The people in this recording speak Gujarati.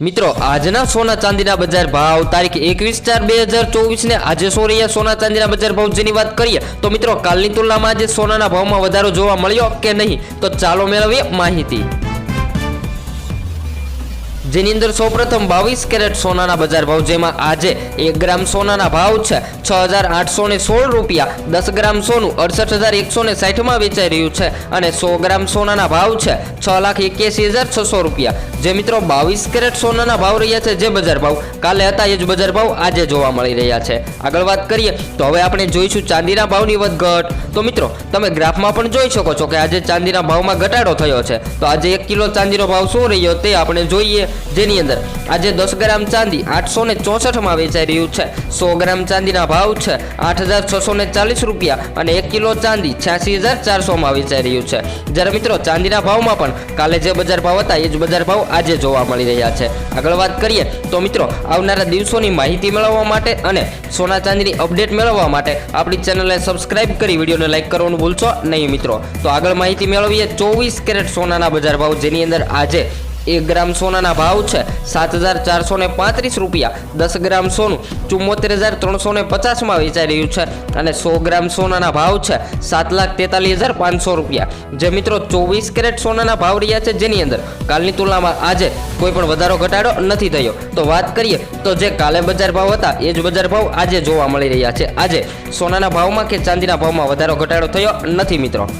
મિત્રો, આજના સોના ચાંદીના બજાર ભાવ તારીખ એકવીસ ચાર બે હજાર ચોવીસ ને આજે સો રહ્યા સોના ચાંદીના બજાર ભાવ જેની વાત કરીએ, તો મિત્રો, કાલની તુલનામાં આજે સોનાના ભાવમાં વધારો જોવા મળ્યો કે નહીં? તો ચાલો મેળવીએ માહિતી. જેની અંદર સૌપ્રથમ બાવીસ કેરેટ સોનાના બજાર ભાવ, જેમાં આજે એક ગ્રામ સોનાના ભાવ છે છ હજાર આઠસો ને સોળ રૂપિયા, દસ ગ્રામ સોનું અડસઠ હજાર એકસો ને સાઠમાં વેચાઈ રહ્યું છે અને સો ગ્રામ સોનાના ભાવ છે છ લાખ એક્યાસી હજાર છસો રૂપિયા. જે મિત્રો બાવીસ કેરેટ સોનાના ભાવ રહ્યા છે, જે બજાર ભાવ, કાલે હતા એ જ બજાર ભાવ, આજે જોવા મળી રહ્યા છે. આગળ વાત કરીએ, તો હવે આપણે જોઈશું ચાંદીના ભાવની વધઘટ. તો મિત્રો, તમે ગ્રાફમાં પણ જોઈ શકો છો કે આજે ચાંદીના ભાવમાં ઘટાડો થયો છે. તો આજે એક કિલો ચાંદીનો ભાવ શું રહ્યો તે આપણે જોઈએ. જેની અંદર આજે દસ ગ્રામ ચાંદી આઠસો ને ચોસઠમાં વેચાઈ રહ્યું છે. સો ગ્રામ ચાંદીના ભાવ છે આઠ હજાર છસો ને ચાલીસ રૂપિયા અને એક કિલો ચાંદી છ્યાસી હજાર ચારસોમાં વેચાઈ રહ્યું છે. જ્યારે મિત્રો ચાંદીના ભાવમાં પણ કાલે જે બજાર ભાવ હતા એ જ બજાર ભાવ આજે જોવા મળી રહ્યા છે. આગળ વાત કરીએ તો મિત્રો આવનારા દિવસોની માહિતી મેળવવા માટે અને સોના ચાંદીની અપડેટ મેળવવા માટે આપણી ચેનલને સબસ્ક્રાઇબ કરી વિડીયોને લાઇક કરવાનું ભૂલશો નહીં મિત્રો. તો આગળ માહિતી મેળવીએ ચોવીસ કેરેટ સોનાના બજાર ભાવ જેની અંદર આજે એક ગ્રામ સોનાના ભાવ છે. સાત હજાર ચારસો ને પાંત્રીસ રૂપિયા. દસ ગ્રામ સોનું ચુમ્મોતેર હજાર ત્રણસો ને પચાસમાં વેચાઈ રહ્યું છે અને સો ગ્રામ સોનાના ભાવ છે સાત લાખ તેતાલીસ હજાર પાંચસો રૂપિયા. જે મિત્રો ચોવીસ કેરેટ સોનાના ભાવ રહ્યા છે જેની અંદર કાલની તુલનામાં આજે કોઈ પણ વધારો ઘટાડો નથી થયો. તો વાત કરીએ તો જે કાલે બજાર ભાવ હતા એ જ બજાર ભાવ આજે જોવા મળી રહ્યા છે. આજે સોનાના ભાવમાં કે ચાંદીના ભાવમાં વધારો ઘટાડો થયો નથી મિત્રો.